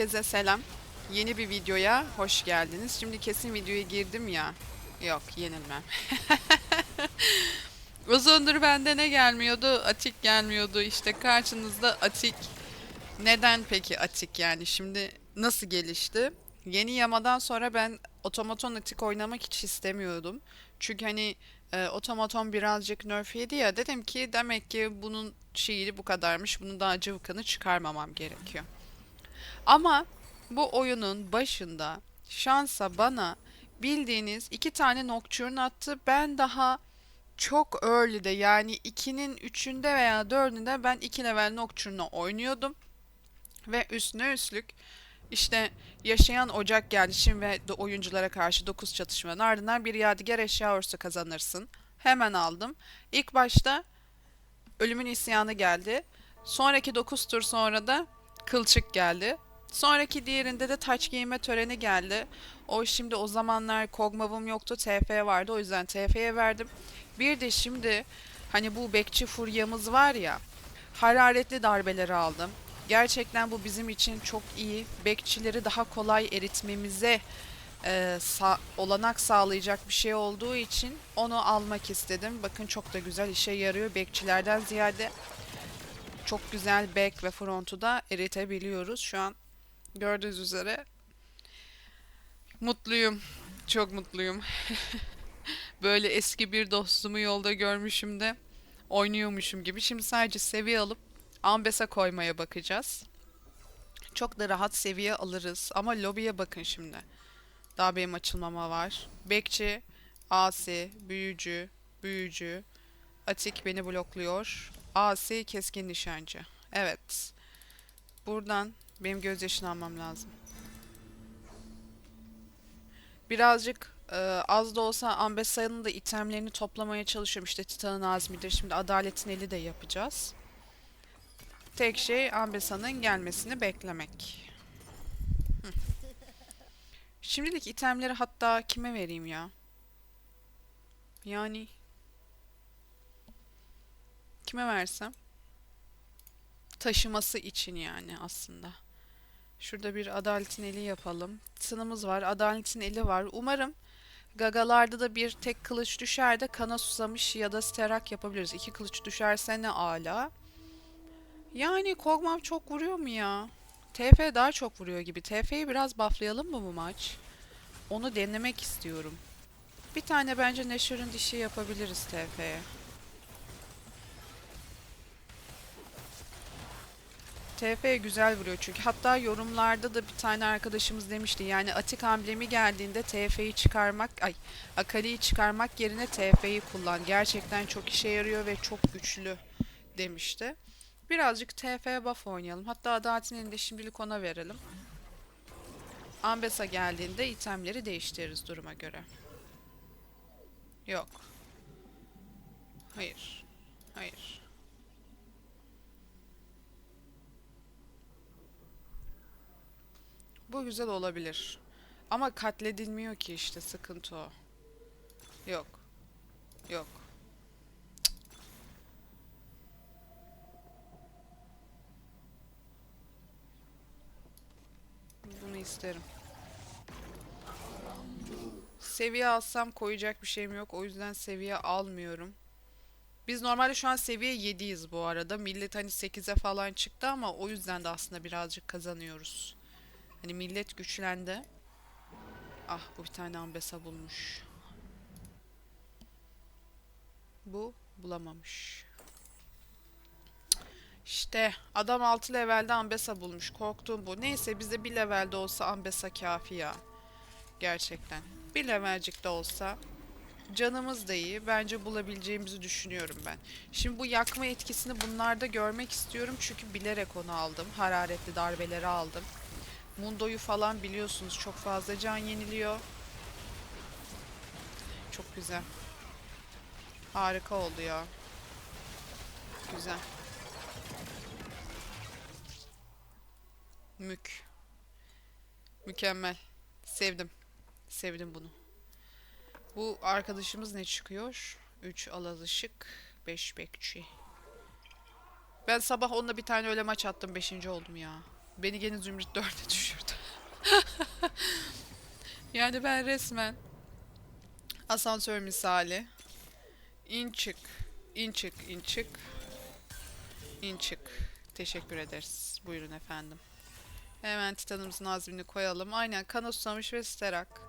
Herkese selam. Yeni bir videoya hoş geldiniz. Şimdi kesin videoya girdim ya. Yok yenilmem. Uzundur bende ne gelmiyordu? Atik gelmiyordu. İşte karşınızda Atik. Neden peki Atik yani? Şimdi nasıl gelişti? Yeni yamadan sonra ben otomaton Atik oynamak hiç istemiyordum. Çünkü hani e, otomaton birazcık nerf yedi ya. Dedim ki demek ki bunun şeyi bu kadarmış. Bunun daha cıvkını çıkarmamam gerekiyor. Ama bu oyunun başında şansa bana bildiğiniz iki tane Nocturne attı. Ben daha çok early'de yani 2'nin 3'ünde veya 4'ünde ben 2 level Nocturne'la oynuyordum. Ve üstüne üstlük işte yaşayan ocak geldi şimdi ve de oyunculara karşı 9 çatışmanın ardından bir yadigar eşya orsu kazanırsın. Hemen aldım. İlk başta ölümün isyanı geldi. Sonraki 9 tur sonra da kılçık geldi. Sonraki diğerinde de taç giyme töreni geldi. O şimdi o zamanlar Kog'Maw'ım yoktu. TF vardı. O yüzden TF'ye verdim. Bir de şimdi hani bu bekçi furyamız var ya. Hararetli darbeleri aldım. Gerçekten bu bizim için çok iyi. Bekçileri daha kolay eritmemize e, sa- olanak sağlayacak bir şey olduğu için onu almak istedim. Bakın çok da güzel işe yarıyor. Bekçilerden ziyade çok güzel back ve front'u da eritebiliyoruz. Şu an gördüğünüz üzere mutluyum. Çok mutluyum. Böyle eski bir dostumu yolda görmüşüm de oynuyormuşum gibi. Şimdi sadece seviye alıp Ambes'e koymaya bakacağız. Çok da rahat seviye alırız. Ama lobiye bakın şimdi. Daha benim açılmama var. Bekçi, Asi, Büyücü, Büyücü, Atik beni blokluyor. Asi keskin nişancı. Evet. Buradan benim gözyaşını almam lazım. Birazcık e, az da olsa Ambesa'nın da itemlerini toplamaya çalışıyorum. İşte Titan'ın azmidir. Şimdi Adaletin eli de yapacağız. Tek şey Ambesa'nın gelmesini beklemek. Şimdilik itemleri hatta kime vereyim ya? Yani kime versem? Taşıması için yani aslında. Şurada bir adaletin eli yapalım. Tınımız var, adaletin eli var. Umarım gagalarda da bir tek kılıç düşer de kana susamış ya da sterak yapabiliriz. İki kılıç düşerse ne ala. Yani Kog'Maw çok vuruyor mu ya? TF daha çok vuruyor gibi. TF'yi biraz bufflayalım mı bu maç? Onu denemek istiyorum. Bir tane bence Nashor'ın dişi yapabiliriz TF'ye. TF güzel vuruyor çünkü. Hatta yorumlarda da bir tane arkadaşımız demişti. Yani Atik amblemi geldiğinde TF'yi çıkarmak, ay Akali'yi çıkarmak yerine TF'yi kullan. Gerçekten çok işe yarıyor ve çok güçlü demişti. Birazcık TF buff oynayalım. Hatta Adalet'in de şimdilik ona verelim. Ambesa geldiğinde itemleri değiştiririz duruma göre. Yok. Hayır. Hayır. Bu güzel olabilir. Ama katledilmiyor ki işte sıkıntı o. Yok. Yok. Bunu isterim. Seviye alsam koyacak bir şeyim yok. O yüzden seviye almıyorum. Biz normalde şu an seviye 7'yiz bu arada. Millet hani 8'e falan çıktı ama o yüzden de aslında birazcık kazanıyoruz. Hani millet güçlendi. Ah bu bir tane ambesa bulmuş. Bu bulamamış. İşte adam 6 levelde ambesa bulmuş. Korktuğum bu. Neyse bize bir levelde olsa ambesa kafi ya. Gerçekten. Bir levelcik de olsa canımız da iyi. Bence bulabileceğimizi düşünüyorum ben. Şimdi bu yakma etkisini bunlarda görmek istiyorum. Çünkü bilerek onu aldım. Hararetli darbeleri aldım. Mundo'yu falan biliyorsunuz çok fazla can yeniliyor. Çok güzel. Harika oldu ya. Güzel. Mük. Mükemmel. Sevdim. Sevdim bunu. Bu arkadaşımız ne çıkıyor? 3 alalışık, 5 bekçi. Ben sabah onunla bir tane öyle maç attım. 5. oldum ya. Beni gene Zümrüt 4'e düşürdü. yani ben resmen asansör misali in çık, in çık, in çık, in çık. Teşekkür ederiz. Buyurun efendim. Hemen titanımızın azmini koyalım. Aynen kan susamış ve sterak.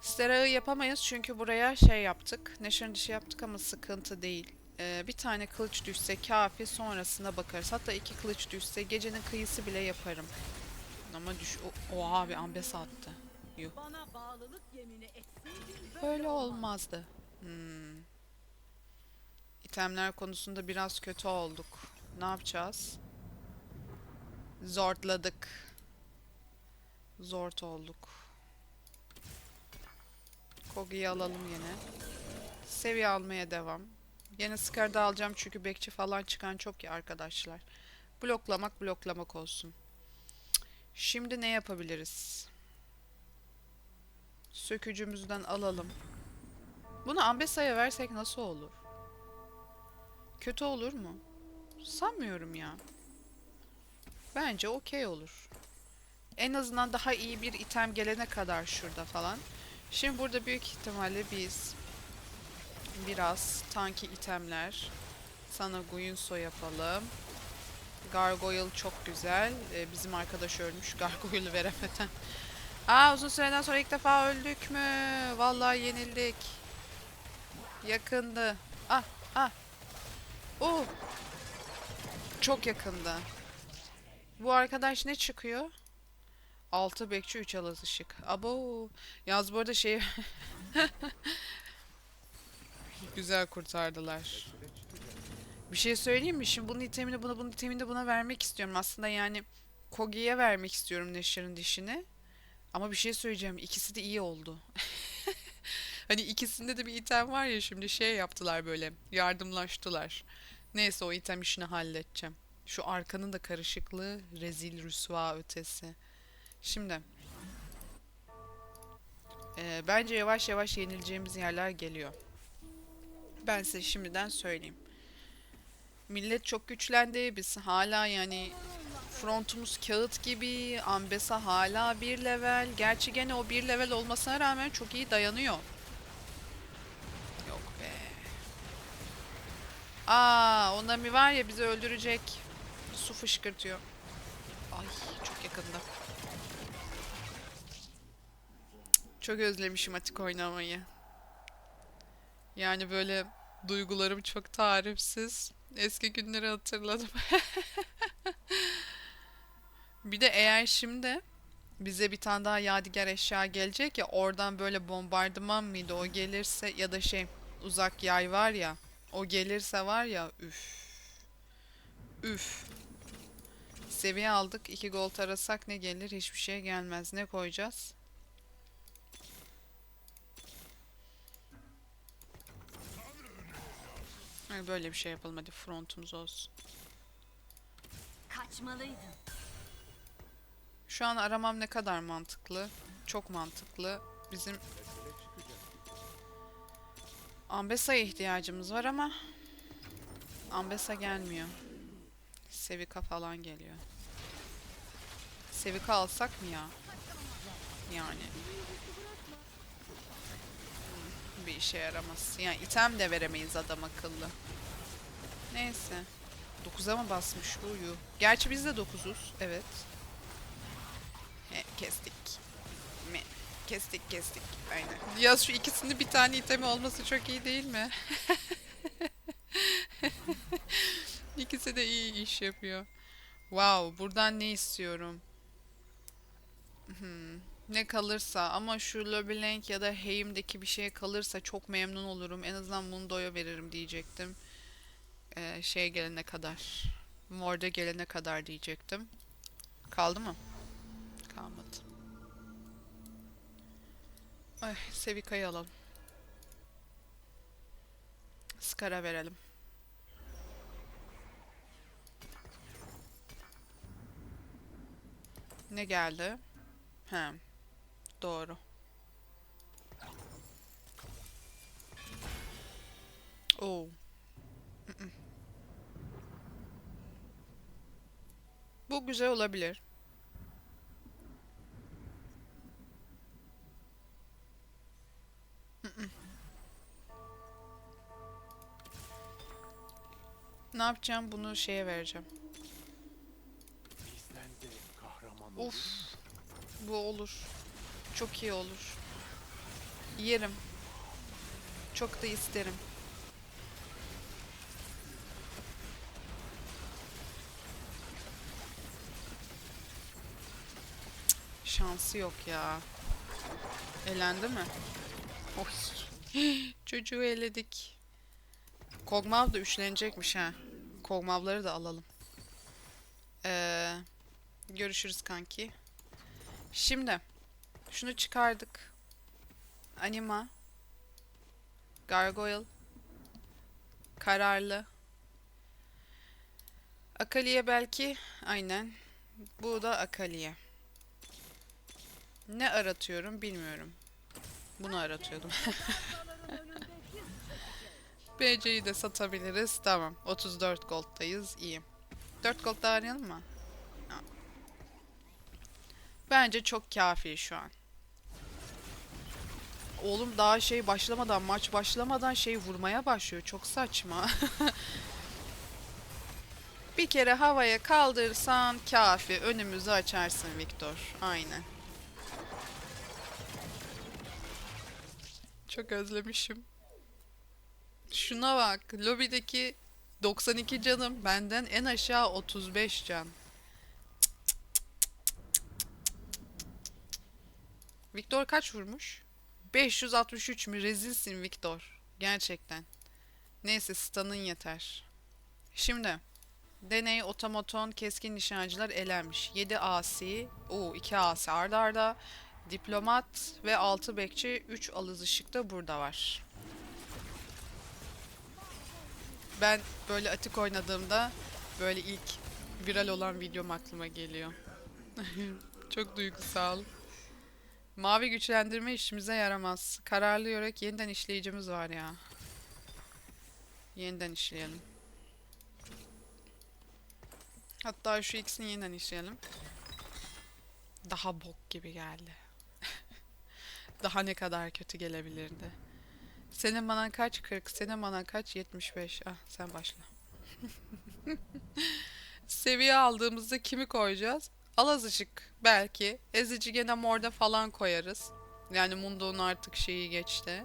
Sterak'ı yapamayız çünkü buraya şey yaptık. Neşen dışı yaptık ama sıkıntı değil. Ee, bir tane kılıç düşse kafi sonrasına bakarız. Hatta iki kılıç düşse gecenin kıyısı bile yaparım. Ama düş... O, oha abi ambes attı. Yuh. Böyle olmazdı. Hmm. İtemler konusunda biraz kötü olduk. Ne yapacağız? Zortladık. Zort olduk. Kogi'yi alalım yine. Seviye almaya devam. Yine Scar'da alacağım çünkü bekçi falan çıkan çok ya arkadaşlar. Bloklamak bloklamak olsun. Şimdi ne yapabiliriz? Sökücümüzden alalım. Bunu Ambesa'ya versek nasıl olur? Kötü olur mu? Sanmıyorum ya. Bence okey olur. En azından daha iyi bir item gelene kadar şurada falan. Şimdi burada büyük ihtimalle biz biraz tanki itemler sana Guinsoo yapalım. Gargoyle çok güzel. Ee, bizim arkadaş ölmüş Gargoyle veremeden. Aa uzun süreden sonra ilk defa öldük mü? Vallahi yenildik. Yakındı. Ah ah. Oo. Çok yakındı. Bu arkadaş ne çıkıyor? 6 bekçi 3 alaz ışık. Abo. Yaz bu arada şey... Güzel kurtardılar. Bir şey söyleyeyim mi? Şimdi bunun itemini buna, bunun itemini buna vermek istiyorum. Aslında yani Kogi'ye vermek istiyorum Neşir'in dişini. Ama bir şey söyleyeceğim. İkisi de iyi oldu. hani ikisinde de bir item var ya şimdi şey yaptılar böyle. Yardımlaştılar. Neyse o item işini halledeceğim. Şu arkanın da karışıklığı rezil rüsva ötesi. Şimdi. Ee, bence yavaş yavaş yenileceğimiz yerler geliyor. Ben size şimdiden söyleyeyim. Millet çok güçlendi. Biz hala yani frontumuz kağıt gibi. Ambesa hala bir level. Gerçi gene o bir level olmasına rağmen çok iyi dayanıyor. Yok be. Aa, onda mi var ya bizi öldürecek. Su fışkırtıyor. Ay çok yakında. Çok özlemişim Atik oynamayı. Yani böyle duygularım çok tarifsiz. Eski günleri hatırladım. Bir de eğer şimdi bize bir tane daha yadigar eşya gelecek ya oradan böyle bombardıman mıydı o gelirse ya da şey uzak yay var ya o gelirse var ya üf. Üf. Seviye aldık. iki gold arasak ne gelir? Hiçbir şey gelmez. Ne koyacağız? Ay, Böyle bir şey yapalım hadi frontumuz olsun. kaçmalıydın. Şu an aramam ne kadar mantıklı? Çok mantıklı. Bizim Ambesa'ya ihtiyacımız var ama Ambesa gelmiyor. Sevika falan geliyor. Sevika alsak mı ya? Yani. Hmm, Bir işe yaramaz. Yani item de veremeyiz adam akıllı. Neyse. 9'a mı basmış bu? Yuh. Gerçi biz de 9'uz. Evet. He, kestik. Mi? Kestik kestik. Aynen. Ya şu ikisinde bir tane itemi olması çok iyi değil mi? İkisi de iyi iş yapıyor. Wow, buradan ne istiyorum? Hmm, ne kalırsa ama şu LeBlanc ya da Heim'deki bir şey kalırsa çok memnun olurum. En azından Mundo'ya veririm diyecektim. Ee, şey gelene kadar. Morde gelene kadar diyecektim. Kaldı mı? Kalmadı. Ay, Sevika'yı alalım. Skara verelim. Ne geldi? He. Doğru. Oo. Bu güzel olabilir. Ne yapacağım? Bunu şeye vereceğim. Of. Bu olur. Çok iyi olur. Yerim. Çok da isterim. Şansı yok ya. Elendi mi? Oy. Çocuğu eledik. Kog'Maw da üçlenecekmiş ha. Kog'Maw'ları da alalım. Ee, görüşürüz kanki. Şimdi şunu çıkardık. Anima. Gargoyle. Kararlı. Akali'ye belki. Aynen. Bu da Akali'ye. Ne aratıyorum bilmiyorum. Bunu aratıyordum. BC'yi de satabiliriz. Tamam. 34 gold'dayız. İyi. 4 gold daha arayalım mı? Bence çok kafi şu an. Oğlum daha şey başlamadan, maç başlamadan şey vurmaya başlıyor. Çok saçma. Bir kere havaya kaldırsan kafi. Önümüzü açarsın Viktor. Aynen. Çok özlemişim. Şuna bak. Lobideki 92 canım. Benden en aşağı 35 can. Viktor kaç vurmuş? 563 mü? Rezilsin Viktor. Gerçekten. Neyse stun'ın yeter. Şimdi. Deney, otomaton, keskin nişancılar elenmiş. 7 asi, o 2 asi arda arda. Diplomat ve 6 bekçi, 3 alız ışık da burada var. Ben böyle atik oynadığımda böyle ilk viral olan videom aklıma geliyor. Çok duygusal. Mavi güçlendirme işimize yaramaz. Kararlı yörek yeniden işleyicimiz var ya. Yeniden işleyelim. Hatta şu ikisini yeniden işleyelim. Daha bok gibi geldi. Daha ne kadar kötü gelebilirdi. Senin bana kaç? 40. Senin bana kaç? 75. Ah sen başla. Seviye aldığımızda kimi koyacağız? Alaz ışık belki. Ezici gene morda falan koyarız. Yani Mundo'nun artık şeyi geçti.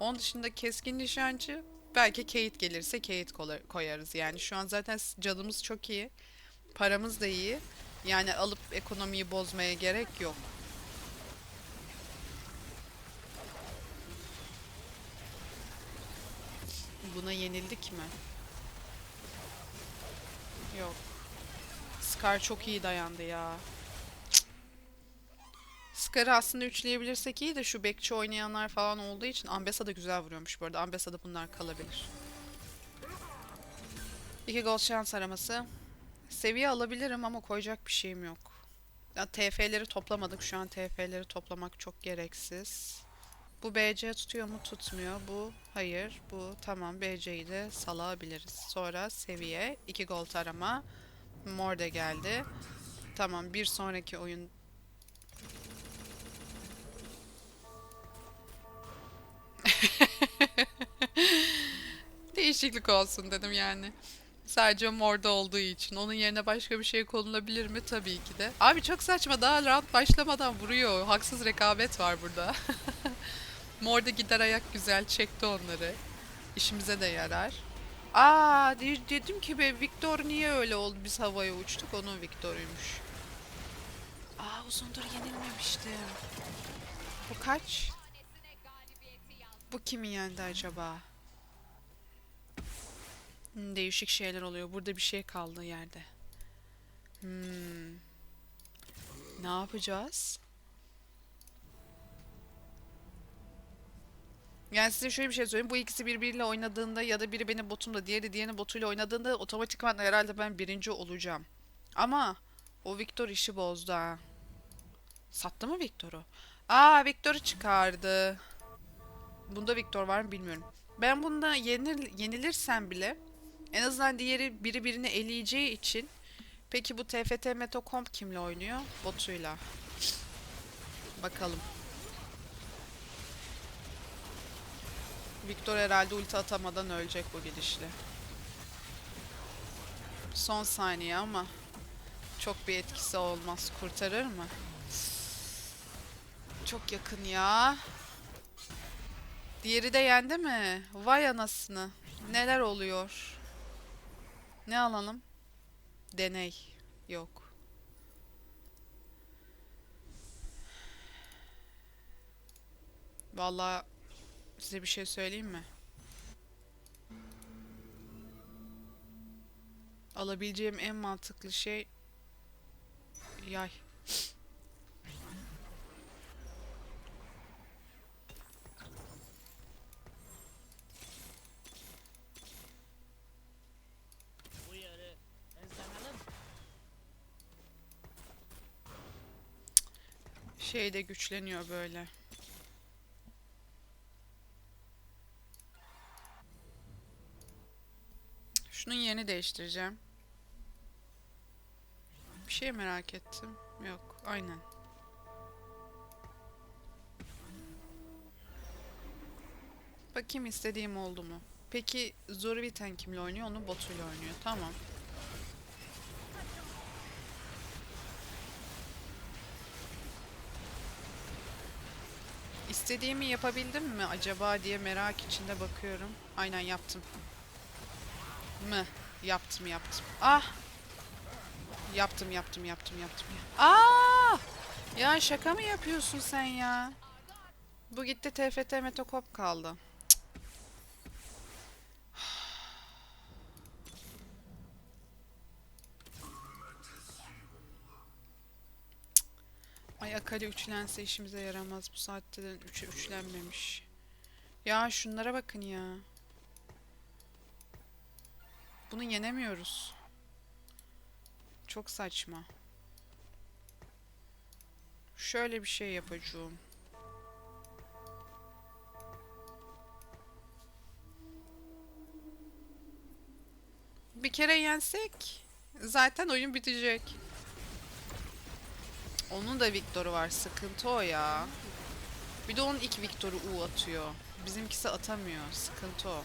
Onun dışında keskin nişancı belki Kate gelirse Kate koyarız. Yani şu an zaten canımız çok iyi. Paramız da iyi. Yani alıp ekonomiyi bozmaya gerek yok. Buna yenildik mi? Yok. Scar çok iyi dayandı ya. Scar'ı aslında üçleyebilirsek iyi de şu bekçi oynayanlar falan olduğu için Ambessa da güzel vuruyormuş bu arada. Ambessa'da bunlar kalabilir. İki gol şans araması. Seviye alabilirim ama koyacak bir şeyim yok. Ya, TF'leri toplamadık. Şu an TF'leri toplamak çok gereksiz. Bu BC tutuyor mu? Tutmuyor. Bu hayır. Bu tamam. BC'yi de salabiliriz. Sonra seviye. 2 gol arama. Mor da geldi. Tamam. Bir sonraki oyun Değişiklik olsun dedim yani. Sadece morda olduğu için. Onun yerine başka bir şey konulabilir mi? Tabii ki de. Abi çok saçma. Daha round başlamadan vuruyor. Haksız rekabet var burada. Morda gider ayak güzel çekti onları. İşimize de yarar. Aa de- dedim ki be Victor niye öyle oldu? Biz havaya uçtuk. Onun Victor'uymuş. Aa uzundur yenilmemiştim. Bu kaç? Bu kimi yendi acaba? Hmm, değişik şeyler oluyor. Burada bir şey kaldı yerde. Hmm. Ne yapacağız? Yani size şöyle bir şey söyleyeyim. Bu ikisi birbiriyle oynadığında ya da biri benim botumda, diğeri diğerinin botuyla oynadığında otomatikman herhalde ben birinci olacağım. Ama o Victor işi bozdu ha. Sattı mı Victor'u? Aa Victor'u çıkardı. Bunda Victor var mı bilmiyorum. Ben bunda yenil, yenilirsem bile en azından diğeri biri birini eleyeceği için Peki bu TFT Metacomp kimle oynuyor? Botuyla. Bakalım. Victor herhalde ulti atamadan ölecek bu gidişle. Son saniye ama çok bir etkisi olmaz. Kurtarır mı? Çok yakın ya. Diğeri de yendi mi? Vay anasını. Neler oluyor? Ne alalım? Deney. Yok. Vallahi size bir şey söyleyeyim mi? Alabileceğim en mantıklı şey yay. Şey de güçleniyor böyle. Şunun yerini değiştireceğim. Bir şey merak ettim. Yok, aynen. Bakayım istediğim oldu mu? Peki Zorviten kimle oynuyor? Onu botuyla oynuyor. Tamam. İstediğimi yapabildim mi acaba diye merak içinde bakıyorum. Aynen yaptım. Mı? Yaptım yaptım. Ah! Yaptım yaptım yaptım yaptım. Aa! Ya şaka mı yapıyorsun sen ya? Bu gitti TFT Metokop kaldı. Cık. Ay Akali üçlense işimize yaramaz. Bu saatte de üçe üçlenmemiş. Ya şunlara bakın ya. Bunu yenemiyoruz. Çok saçma. Şöyle bir şey yapacağım. Bir kere yensek zaten oyun bitecek. Onun da Victor'u var. Sıkıntı o ya. Bir de onun ilk Victor'u U atıyor. Bizimkisi atamıyor. Sıkıntı o.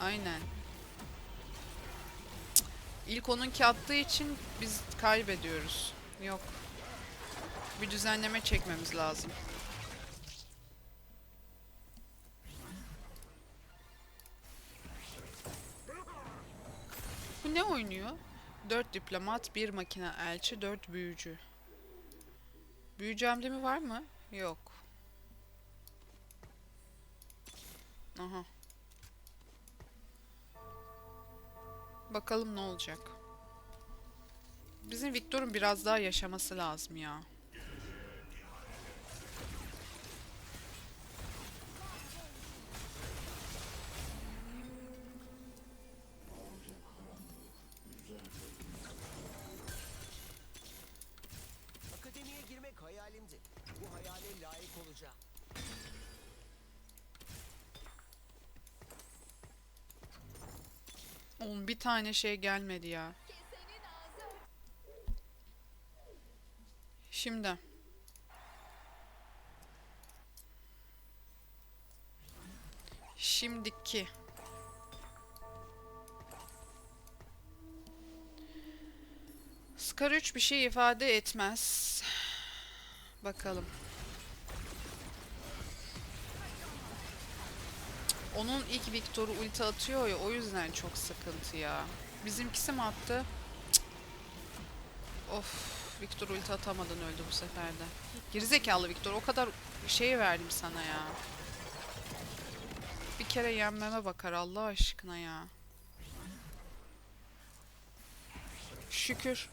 Aynen. İlk onunki attığı için biz kaybediyoruz. Yok. Bir düzenleme çekmemiz lazım. Bu ne oynuyor? 4 diplomat, 1 makine elçi, 4 büyücü. Büyücü emblemi var mı? Yok. Aha. Bakalım ne olacak. Bizim Victor'un biraz daha yaşaması lazım ya. Oğlum bir tane şey gelmedi ya. Şimdi. Şimdiki. Scar 3 bir şey ifade etmez. Bakalım. Onun ilk Victor'u ulti atıyor ya o yüzden çok sıkıntı ya. Bizimkisi mi attı? Cık. Of, Victor ulti atamadan öldü bu sefer de. Gerizekalı Victor o kadar şey verdim sana ya. Bir kere yenmeme bakar Allah aşkına ya. Şükür.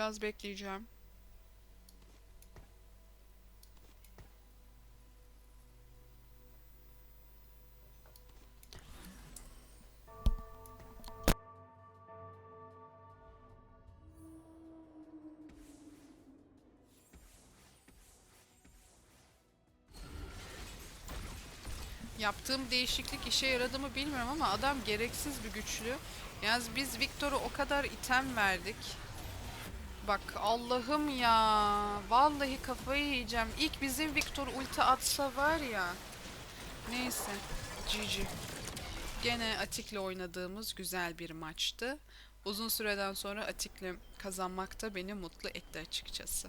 biraz bekleyeceğim. yaptığım değişiklik işe yaradı mı bilmiyorum ama adam gereksiz bir güçlü. Yalnız biz Victor'a o kadar item verdik. Bak Allah'ım ya. Vallahi kafayı yiyeceğim. İlk bizim Victor ulti atsa var ya. Neyse. GG. Gene Atik'le oynadığımız güzel bir maçtı. Uzun süreden sonra Atik'le kazanmak da beni mutlu etti açıkçası.